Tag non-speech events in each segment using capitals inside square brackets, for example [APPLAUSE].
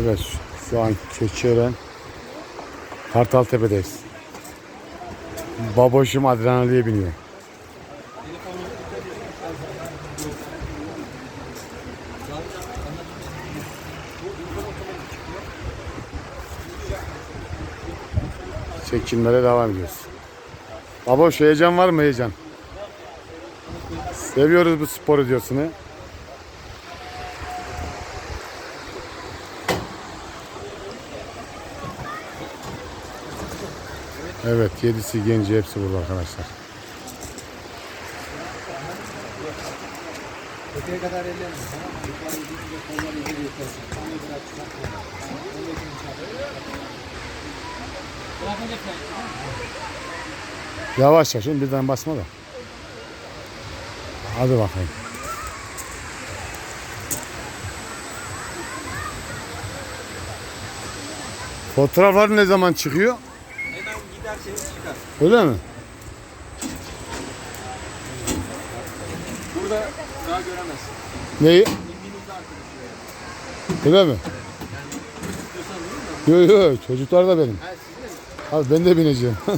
Evet şu an Keçiören Kartal Tepe'deyiz. Baboşum adrenaliye biniyor. Çekimlere devam ediyoruz. Baboş heyecan var mı heyecan? Seviyoruz bu sporu diyorsun he? Evet, yedisi genci hepsi burada arkadaşlar. Öteye kadar ellerim. Tamam mı? Yukarı gidince kolları ileri yutarısın. Onu bırak çıkar kolları. Onu da gün Yavaş yavaş, şimdi birden basma da. Hadi bakayım. Fotoğraflar ne zaman çıkıyor? Öyle mi? Burada daha göremezsin. Neyi? Öyle mi? Yok yok, çocuklar da benim. Abi ben de bineceğim. [LAUGHS]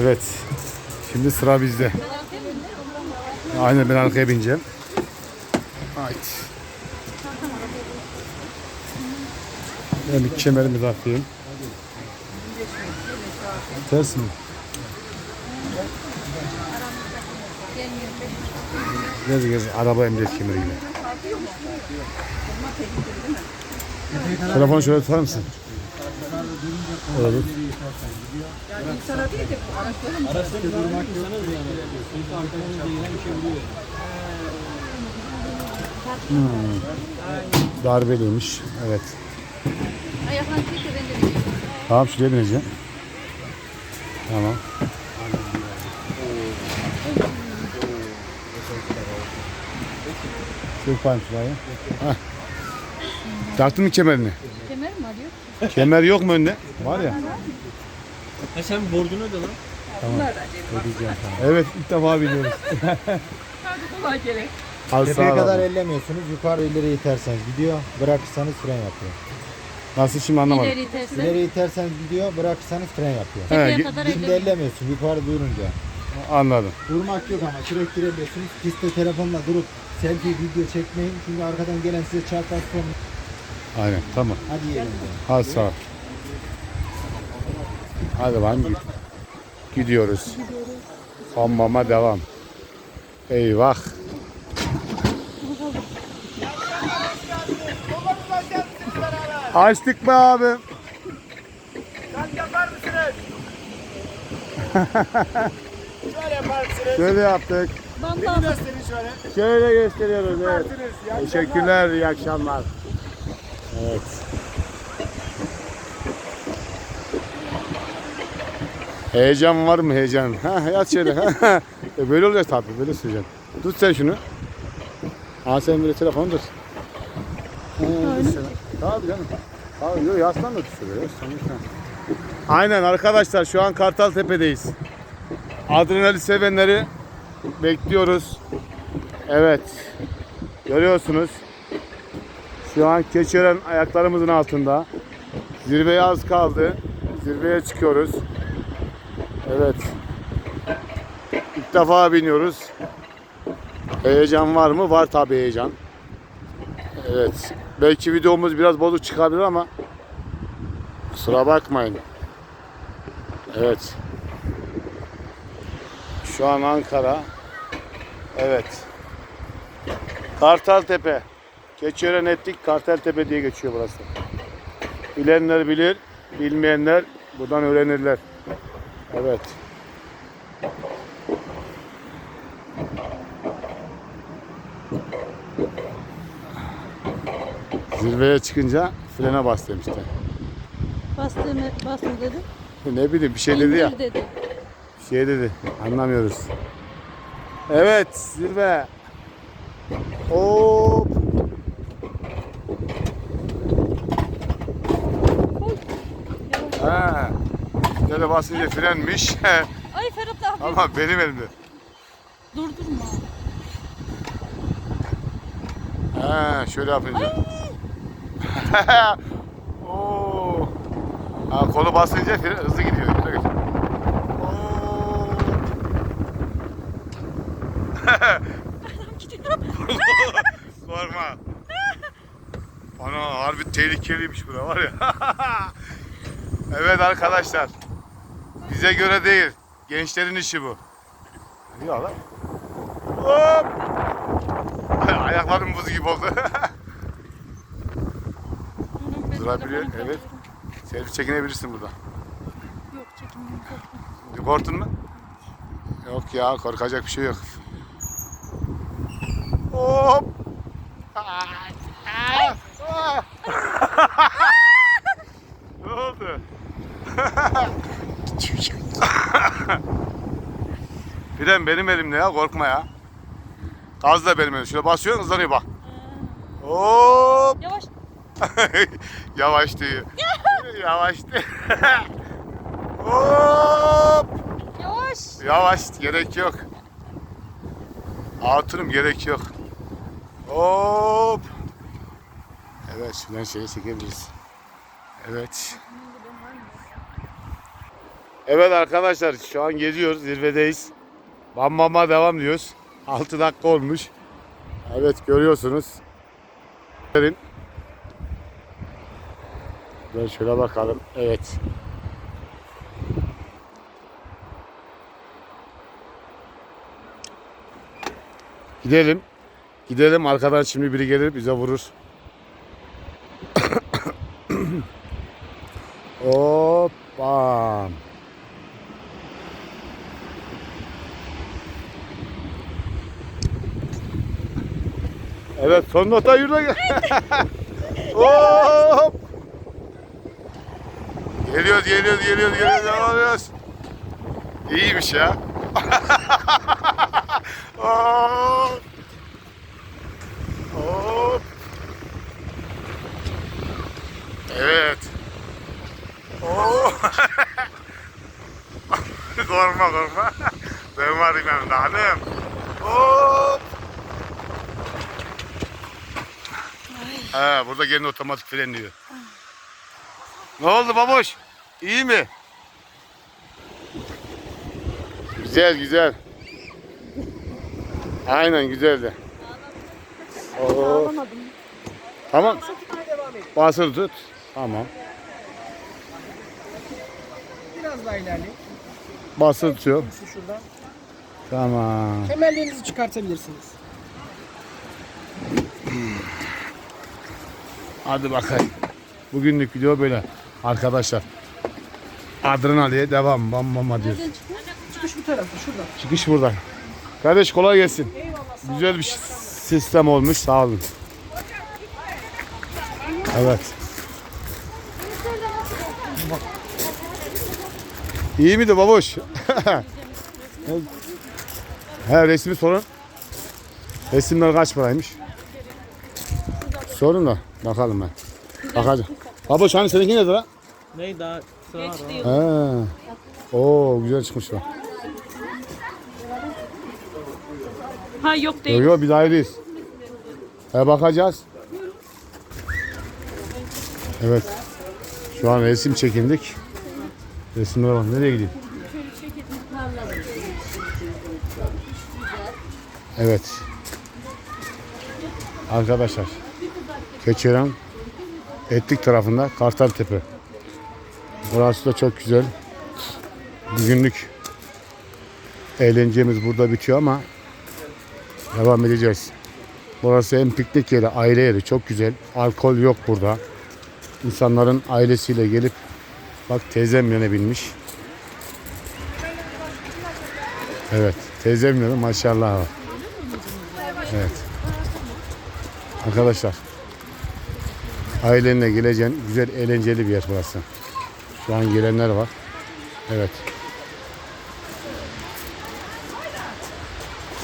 evet. Şimdi sıra bizde. Aynen ben arkaya bineceğim. Haydi. Ben bir kemerimi takayım. Ters mi? Gez gez araba emniyet kemeri yine. Telefonu şöyle tutar mısın? Olur. Araçta durmak yok. Çünkü arkadan değinen bir şey oluyor. Darbeliymiş. Evet. Ayaklarını çek de ben de bineyim. Tamam şuraya bineceğim. Tamam. Çek bakayım şurayı. Hah. Taktın mı kemerini? Kemer mi arıyor? Kemer yok mu önde? Var ya. Ha sen bordunu öde lan. Evet ilk defa biliyoruz. Kolay gelin. Al Tepeye sağ kadar ol. elemiyorsunuz. Yukarı ileri iterseniz gidiyor. Bırakırsanız fren yapıyor. Nasıl şimdi anlamadım. İleri itersen. İleri iterseniz gidiyor. Bırakırsanız fren yapıyor. He, Tepeye gi- kadar Dibinde elle. ellemiyorsun yukarı durunca. Anladım. Durmak yok ama sürekli elliyorsunuz. Pistte telefonla durup selfie video çekmeyin. Çünkü arkadan gelen size çarpar sonra. Aynen tamam. Hadi yiyelim. Hadi sağ ol. Hadi lan git. Gidiyoruz. Hammama devam. Eyvah. Açtık mı abi? yapar mısınız? [LAUGHS] Şöyle yapar mısınız? Şöyle yaptık. Vallahi Gösterin şöyle. Şöyle gösteriyoruz evet. Akşamlar. Teşekkürler, iyi akşamlar. Evet. Heyecan var mı heyecan? Ha, yat şöyle. E, böyle oluyor tabii, böyle söyleyeceğim. Tut sen şunu. Ha sen böyle telefonu tut. Ha, sen. Tabii canım. Tabii yok yaslan da tut şöyle. Yaslan, yaslan. Aynen arkadaşlar şu an Kartal Tepe'deyiz. Adrenalin sevenleri bekliyoruz. Evet. Görüyorsunuz. Şu an Keçiören ayaklarımızın altında. Zirveye az kaldı. Zirveye çıkıyoruz. Evet. İlk defa biniyoruz. Heyecan var mı? Var tabii heyecan. Evet. Belki videomuz biraz bozuk çıkabilir ama kusura bakmayın. Evet. Şu an Ankara. Evet. Kartaltepe. Keçiören ettik Kartaltepe diye geçiyor burası. Bilenler bilir, bilmeyenler buradan öğrenirler. Evet. Zirveye çıkınca frene bas demişti. bastığını bastım dedim. [LAUGHS] Ne bileyim bir şey dedi ya. İndir dedi. Bir şey dedi. Anlamıyoruz. Evet zirve. Hop. Ha. Böyle basınca frenmiş. [LAUGHS] Ay Ferhat abi Ama benim elimde. durdurma. He, şöyle yapınca. [LAUGHS] Oo. Ha, kolu basınca fren hızlı gidiyor. Güzel. Oo. [LAUGHS] Korkma. Ana harbi tehlikeliymiş bura var ya. [LAUGHS] evet arkadaşlar. Bize göre değil. Gençlerin işi bu. Ya lan. Hop. Ayaklarım buz gibi oldu. Durabiliyor, evet. Selfie çekinebilirsin burada. Yok korkma. Korktun mu? Yok ya korkacak bir şey yok. Hop. Ne oldu? Bilen benim elimde ya korkma ya. Gaz da benim elimde. Şöyle basıyorsun hızlanıyor bak. Hop. Yavaş. [LAUGHS] Yavaş diyor. Yavaş diyor. [LAUGHS] Hop. Yavaş. Yavaş gerek yok. Hatunum gerek yok. Hop. Evet şuradan şeyi çekebiliriz. Evet. Evet arkadaşlar şu an geziyoruz zirvedeyiz. Bam bamba devam diyoruz. 6 dakika olmuş. Evet görüyorsunuz. Gelin. Ben şöyle bakalım. Evet. Gidelim. Gidelim arkadan şimdi biri gelir bize vurur. [COUGHS] Hoppa. Evet son nota yürü. [LAUGHS] Hop. Geliyoruz geliyoruz geliyoruz geliyoruz devam ediyoruz. İyiymiş ya. [LAUGHS] Hop. Hop. Evet. Oo. [LAUGHS] korkma korkma. Ben varım yanında hanım. Hop. Ha, burada gene otomatik frenliyor. Ne oldu baboş? İyi mi? Güzel güzel. Aynen güzeldi. Oo. Tamam. Basılı tut. Tamam. Biraz daha ilerleyin. Basılı tutuyor. Şu şuradan. Tamam. Kemerlerinizi çıkartabilirsiniz. Hadi bakalım. Bugünlük video böyle. Arkadaşlar. Adrenaliye devam. Bam bam hadi. Çıkış bu tarafta şuradan. Çıkış buradan. Kardeş kolay gelsin. Eyvallah. Güzel bir sistem olmuş. Sağ olun. Evet. İyi miydi baboş? [LAUGHS] He resmi sorun. Resimler kaç paraymış? Sorun da bakalım ben. Bakacağım. Baboş hani seninki nedir ha? Ne daha sıra var. Geçti. He. Oo güzel çıkmış bak. Ha yok değil. Yok yok biz ayrıyız. He bakacağız. Evet. Şu an resim çekindik. Resimlere bak. Nereye gideyim? Evet. Arkadaşlar. Keçiören Etlik tarafında Kartaltepe. Burası da çok güzel. Bugünlük eğlencemiz burada bitiyor ama devam edeceğiz. Burası hem piknik yeri, aile yeri çok güzel. Alkol yok burada. İnsanların ailesiyle gelip bak teyzem yine binmiş. Evet, teyzem yine maşallah. Evet. Arkadaşlar ailenle geleceğin güzel eğlenceli bir yer burası. Şu an gelenler var. Evet.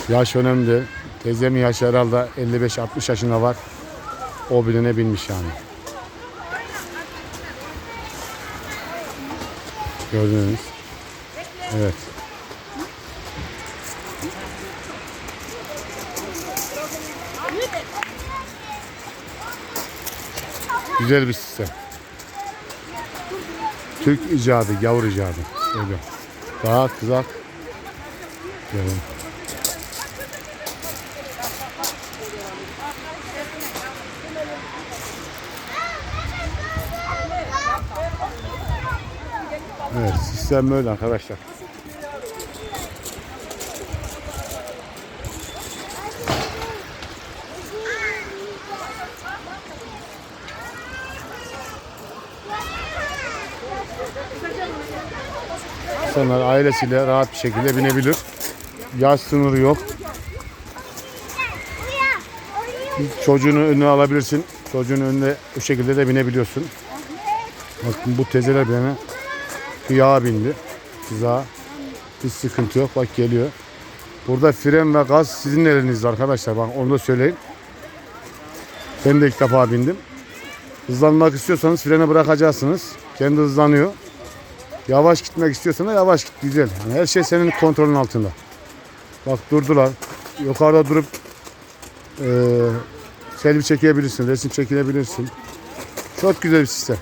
Yaş önemli. Teyzemin yaşı herhalde 55-60 yaşında var. O bile ne bilmiş yani. Gördünüz. Evet. Güzel bir sistem. Türk icadı, gavur icadı. Öyle. Daha kızak. Yani. Evet, sistem böyle arkadaşlar. İnsanlar ailesiyle rahat bir şekilde binebilir. Yaş sınırı yok. Çocuğunu önüne alabilirsin. Çocuğun önüne bu şekilde de binebiliyorsun. Bakın bu tezeler bana kıyağa bindi. Kızağa. Hiç sıkıntı yok. Bak geliyor. Burada fren ve gaz sizin elinizde arkadaşlar. Bak onu da söyleyeyim. Ben de ilk defa bindim. Hızlanmak istiyorsanız freni bırakacaksınız. Kendi hızlanıyor. Yavaş gitmek istiyorsan da yavaş git. Güzel. Yani her şey senin kontrolün altında. Bak durdular. Yukarıda durup eee selfie çekebilirsin. Resim çekilebilirsin. Çok güzel bir sistem.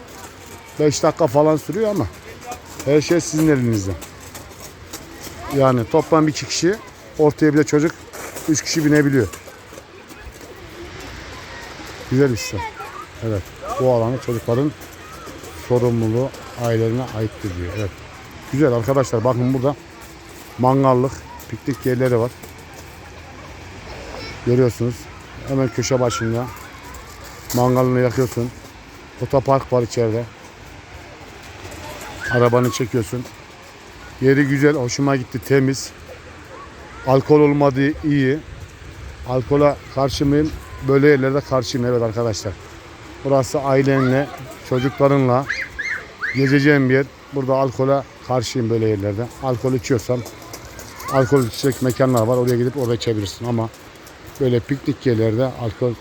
5 dakika falan sürüyor ama her şey sizin elinizde. Yani toplam iki kişi ortaya bir de çocuk 3 kişi binebiliyor. Güzel bir sistem. Evet. Bu alanı çocukların sorumluluğu ailelerine aittir diyor. Evet. Güzel arkadaşlar bakın burada mangallık, piknik yerleri var. Görüyorsunuz. Hemen köşe başında mangalını yakıyorsun. Otopark var içeride. Arabanı çekiyorsun. Yeri güzel, hoşuma gitti, temiz. Alkol olmadığı iyi. Alkola karşı mıyım? Böyle yerlerde karşıyım evet arkadaşlar. Burası ailenle, çocuklarınla gezeceğim bir yer. Burada alkola karşıyım böyle yerlerde. Alkol içiyorsam alkol içecek mekanlar var. Oraya gidip orada içebilirsin ama böyle piknik yerlerde alkol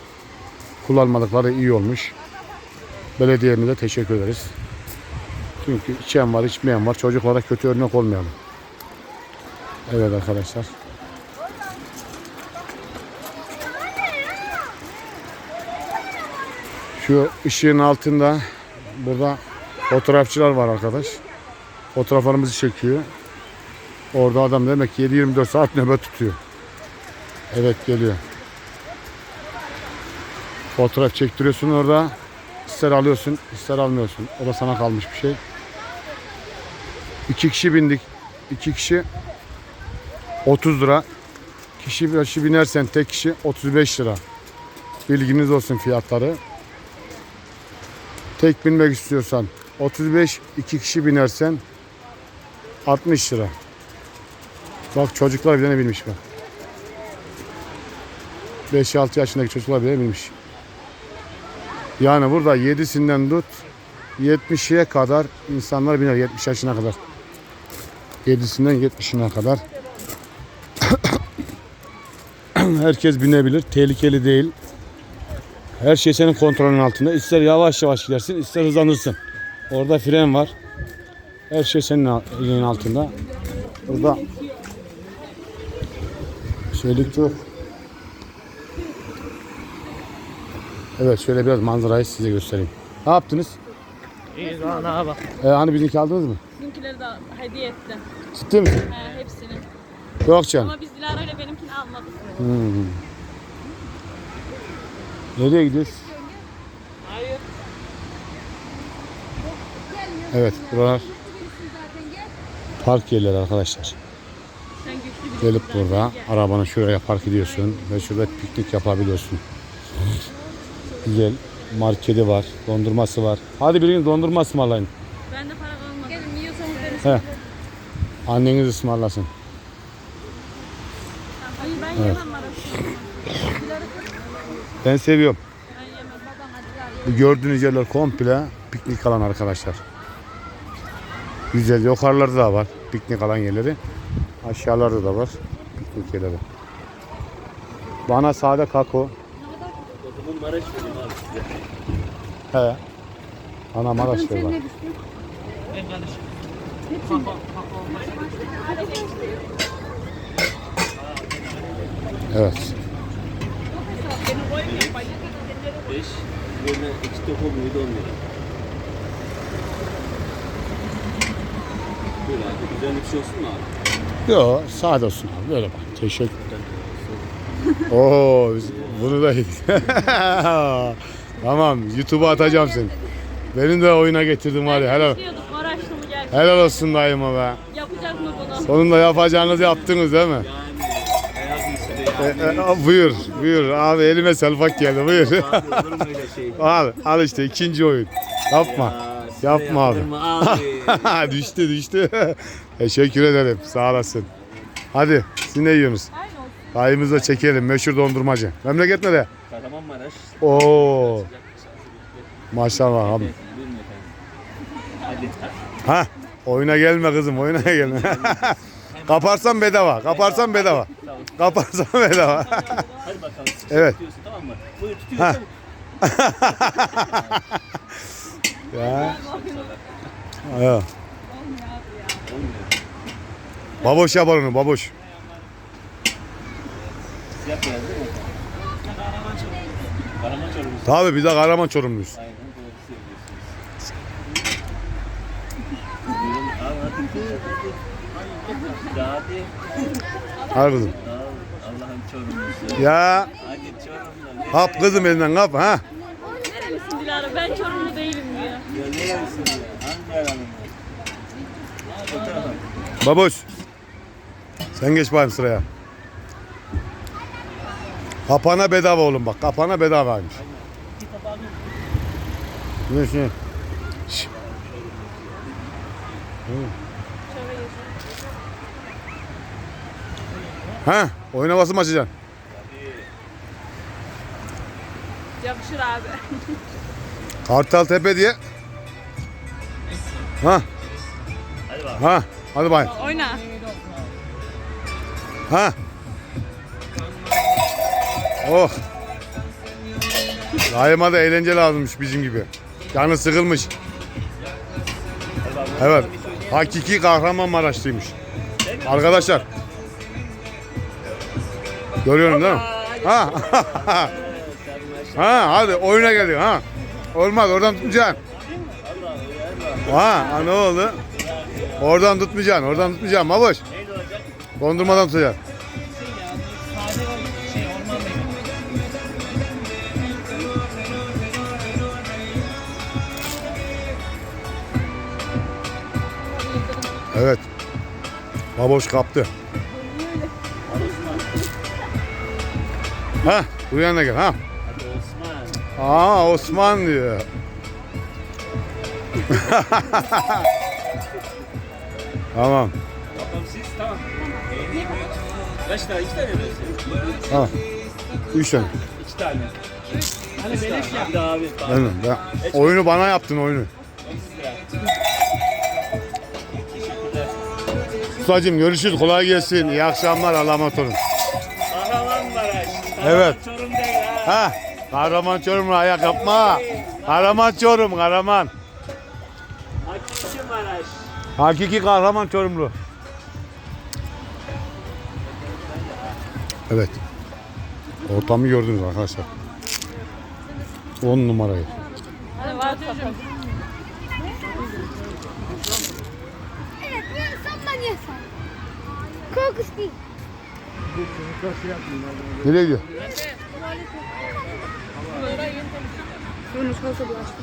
kullanmadıkları iyi olmuş. Belediyemize teşekkür ederiz. Çünkü içen var, içmeyen var. Çocuklara kötü örnek olmayalım. Evet arkadaşlar. Şu ışığın altında burada fotoğrafçılar var arkadaş. Fotoğraflarımızı çekiyor. Orada adam demek ki 7-24 saat nöbet tutuyor. Evet geliyor. Fotoğraf çektiriyorsun orada. İster alıyorsun, ister almıyorsun. O da sana kalmış bir şey. İki kişi bindik. İki kişi 30 lira. Kişi başı binersen tek kişi 35 lira. Bilginiz olsun fiyatları. Tek binmek istiyorsan 35, iki kişi binersen 60 lira. Bak çocuklar bile ne bilmiş bak. 5-6 yaşındaki çocuklar bile bilmiş. Yani burada 7'sinden tut 70'e kadar insanlar biner 70 yaşına kadar. 7'sinden 70'ine kadar. [COUGHS] Herkes binebilir. Tehlikeli değil. Her şey senin kontrolün altında. İster yavaş yavaş gidersin, ister hızlanırsın. Orada fren var. Her şey senin elinin altında. Burada şeylik yok. Evet şöyle biraz manzarayı size göstereyim. Ne yaptınız? İyi lan ha bak. Ee, hani bizimki aldınız mı? Bizimkileri de hediye ettim. Ciddi misin? He, hepsini. Yok canım. Ama biz Dilara ile benimkini almadık. Hmm. Nereye gidiyoruz? Evet buralar park yerleri arkadaşlar. Gelip burada arabanı şuraya park ediyorsun ve şurada piknik yapabiliyorsun. Güzel marketi var, dondurması var. Hadi birinin dondurma ısmarlayın. Bende para kalmadı. Gelin yiyorsanız beni He. Anneniz ısmarlasın. Hayır ben yemem Maraş'ı. Ben seviyorum. Ben yemem. Babam hadi Bu gördüğünüz yerler komple piknik alan arkadaşlar. Güzel yukarılarda da var piknik alan yerleri. Aşağılarda da var piknik yerleri. Bana sade kako. O zaman Maraş vereyim abi size. He. Ana Maraş ver bana. Ben kardeşim. Evet. Beş. böyle iki topu muydu 10 lira. Böyle abi güzel bir şey olsun mu abi? Yok sade olsun abi böyle bak. Teşekkür Oo biz bunu da yedik. [LAUGHS] tamam YouTube'a atacağım seni. Benim de oyuna getirdim var ya. Helal, helal olsun dayıma be. Yapacak mı bunu? Sonunda yapacağınızı yaptınız değil mi? Yani işte E, ya. e, buyur, buyur. Abi elime selfak geldi, buyur. Abi olur mu öyle şey? [LAUGHS] al, al işte ikinci oyun. Yapma. Ya, Yapma abi. abi? [LAUGHS] [LAUGHS] düştü, düştü. [LAUGHS] Teşekkür ederim. Sağ olasın. Hadi, siz ne yiyorsunuz? Aynı olsun. Dayımızı da çekelim. Meşhur dondurmacı. Memleket nerede? Kahramanmaraş. Oo. Maşallah abi. Efendim. Hadi. Ha, oyuna gelme kızım, oyuna gelme. [LAUGHS] Kaparsan bedava, kaparsan bedava. Kaparsan bedava. Hadi bakalım. Evet. tamam mı? Buyur Ha. tutuyorsun. ya. Ya. Olmuyor. Baboş yapar onu, baboş. Tabii biz de Kahraman Çorumluyuz. Al kızım. Al. Allah'ın çorumlusu. Ya Hadi çorumlu. kap kızım elinden kap ha. Nerelisin Dilara? Ben Çorumlu değilim diyor. Ya ne yersin ya? Baboş. Sen geç bakayım sıraya. Kapana bedava oğlum bak. Kapana bedavaymış. Ne? Şş. Ha, oyun havası mı açacaksın? Yapışır abi. Kartal Tepe diye. Ha, Hadi bak. ha. Hadi bay. Oyna. Ha. Oh. Daima da eğlence lazımmış bizim gibi. Canı sıkılmış. Evet. Hakiki Kahramanmaraşlıymış. Arkadaşlar. Görüyorum değil mi? Ha. [LAUGHS] ha hadi oyuna geliyor ha. Olmaz oradan tutmayacaksın. Ha, oldu? Oradan tutmayacaksın, oradan tutmayacaksın. Baboş. Neydi olacak? Dondurmadan tutacaksın. Evet. Baboş kaptı. Ha, buraya da gel ha. Hadi Osman. Aa Osman diyor. [LAUGHS] tamam. Bakalım siz tamam. Kaç tane? İki tane mi? Ha. Üç tane. İki tane. Hani beleş ya. Daha abi. Ben, ben. Oyunu bana yaptın oyunu. Ustacığım görüşürüz. Kolay gelsin. İyi akşamlar. Allah'a emanet olun. Kahramanmaraş. Evet. Çorum değil ha. Ha. Kahraman Çorum'la ayak yapma. Kahraman Çorum, kahraman. Hakiki kahraman Çorumlu. Evet. Ortamı gördünüz arkadaşlar. 10 numarayı. Evet, yesem ben. Korkunç değil. Nereye gidiyor? Yunus nasıl bulaştı?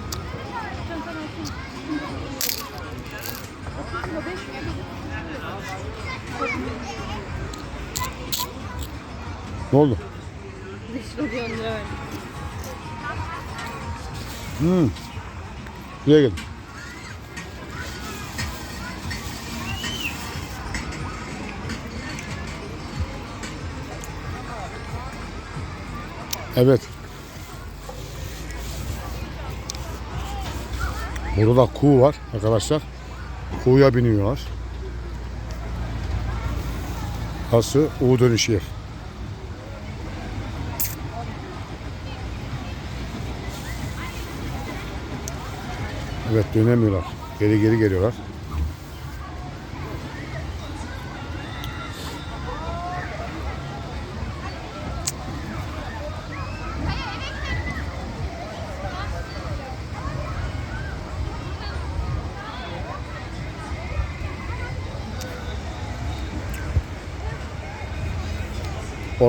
Ne oldu? Dışlı bir 10 lira ver. Hmm. Buraya gelin. Evet. Burada da kuğu var arkadaşlar. Kuğuya biniyorlar. Burası U dönüş yer. Evet dönemiyorlar. Geri geri geliyorlar.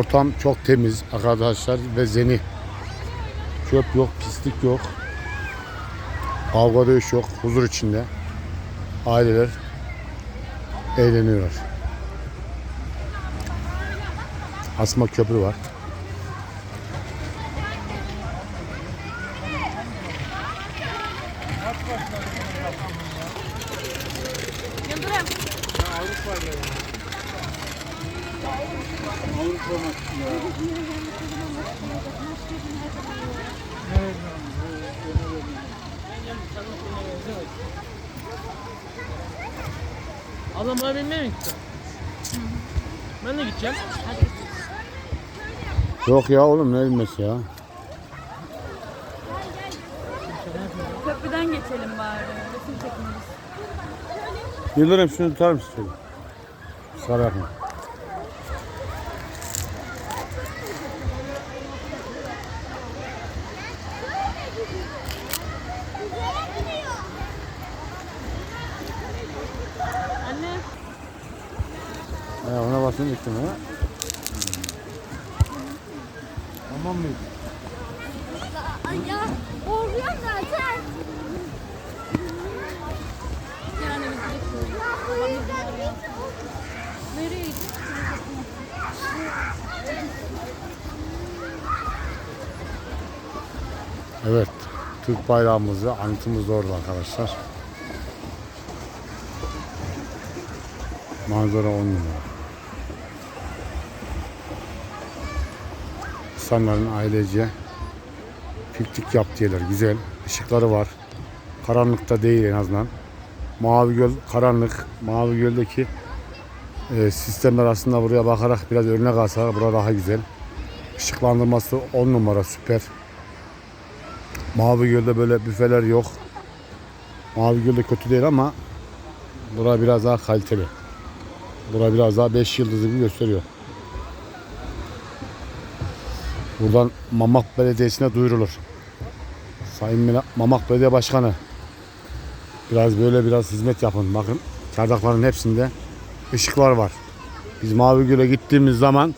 Ortam çok temiz arkadaşlar ve zeni. Çöp yok, pislik yok. Kavga dövüş yok, huzur içinde. Aileler eğleniyorlar. Asma köprü var. Yıldırım. Ablam bana binmeye mi gitti? Ben de gideceğim. Yok ya oğlum ne bilmesi ya. Köprüden geçelim bari. Resim çekmeliyiz. Yıldırım şunu tutar mısın? şöyle? Sarı yapma. Anne. Ona basın gittim ha. Tamam mıydı? Ay ya. Korkuyorum zaten. Yani biz Nereye Evet. Türk bayrağımızı anıtımız da orada arkadaşlar. Manzara on numara. İnsanların ailece piknik yaptığı yerler güzel. Işıkları var. Karanlıkta değil en azından. Mavi Göl karanlık. Mavi Göl'deki e, sistemler aslında buraya bakarak biraz önüne kalsa burada daha güzel. Işıklandırması 10 numara süper. Mavi Göl'de böyle büfeler yok. Mavi Göl'de kötü değil ama bura biraz daha kaliteli. Bura biraz daha 5 yıldızlı gibi gösteriyor. Buradan Mamak Belediyesi'ne duyurulur. Sayın Mamak Belediye Başkanı biraz böyle biraz hizmet yapın. Bakın çardakların hepsinde ışıklar var. Biz Mavi Göl'e gittiğimiz zaman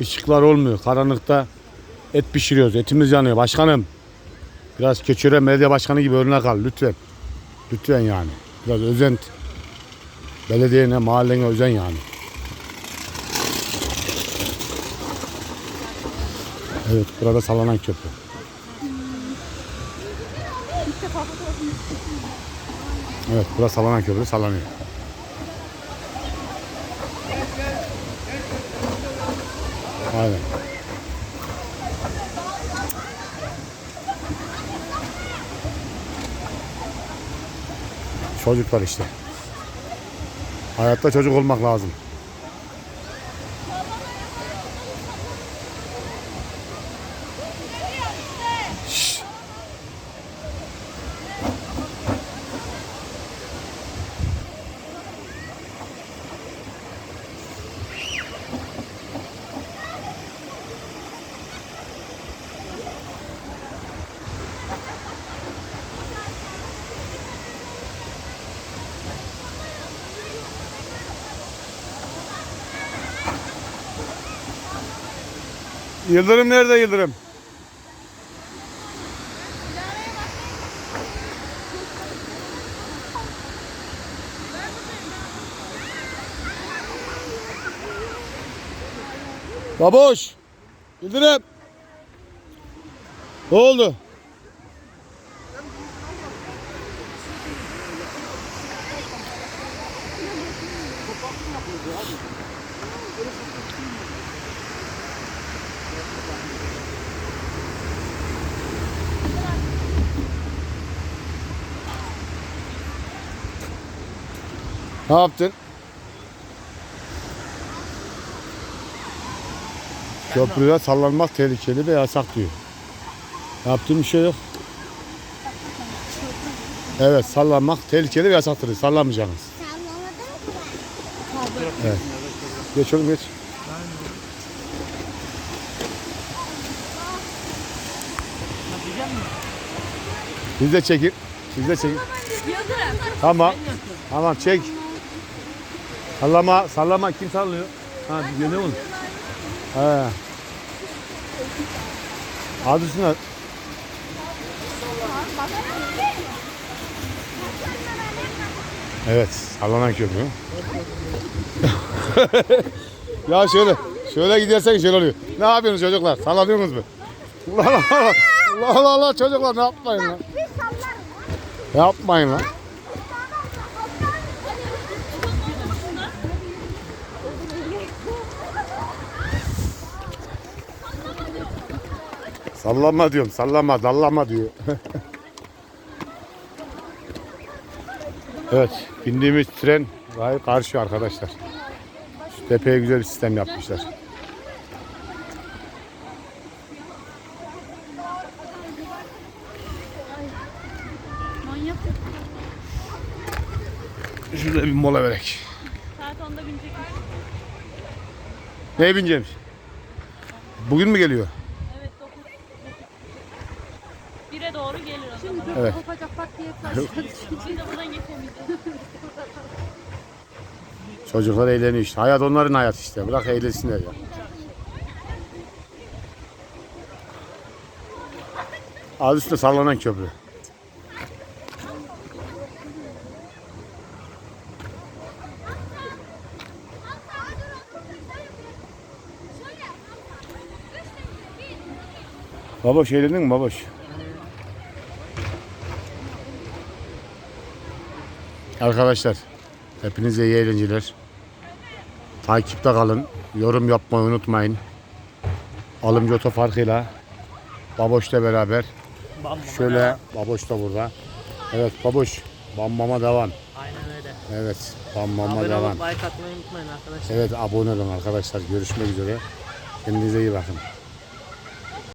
ışıklar olmuyor. Karanlıkta et pişiriyoruz. Etimiz yanıyor. Başkanım Biraz Keçiören Belediye Başkanı gibi önüne kal lütfen. Lütfen yani. Biraz özent. Belediyene, mahallene özen yani. Evet, burada sallanan köprü. Evet, burası sallanan köprü sallanıyor. Aynen. Çocuklar işte. Hayatta çocuk olmak lazım. Yıldırım nerede Yıldırım? Baboş. Yıldırım. Ne oldu? Ne yaptın? Köprüde sallanmak tehlikeli ve yasak diyor. Yaptığım bir şey yok. Evet sallanmak tehlikeli ve yasaktır. Mı? Evet. Geç oğlum geç. Siz de çekin. Siz de çekin. Tamam. Tamam çek. Sallama, sallama kim sallıyor? Ha görüyor musun? He. Adı üstüne. Evet, sallanan köprü. [LAUGHS] ya şöyle, şöyle gidersek şöyle oluyor. Ne yapıyorsunuz çocuklar? Sallanıyorsunuz mu? Allah [LAUGHS] Allah Allah Allah çocuklar ne yapmayın lan? Yapmayın lan. Sallama diyorum, sallama, dallama diyor. [LAUGHS] evet, bindiğimiz tren gayet karşı arkadaşlar. Şu tepeye güzel bir sistem yapmışlar. Şurada bir mola verek. Saat 10'da binecek. Neye bineceğim? Bugün mü geliyor? Evet 9. 1'e doğru gelir o zaman. Evet. Kopacak diye buradan [LAUGHS] geçemeyeceğiz. Çocuklar eğleniyor işte. Hayat onların hayatı işte. Bırak eğlensinler ya. Adı üstünde sallanan köprü. Baboş eğlendin mi baboş? Arkadaşlar hepinize iyi eğlenceler. Takipte kalın. Yorum yapmayı unutmayın. Alımcı otofarkıyla Baboş'la beraber. Şöyle Baboş da burada. Evet Baboş. Bam Bam'a devam. Aynen öyle. Evet Bam Bam'a Abone devam. olup like atmayı unutmayın arkadaşlar. Evet abone olun arkadaşlar. Görüşmek üzere. Kendinize iyi bakın.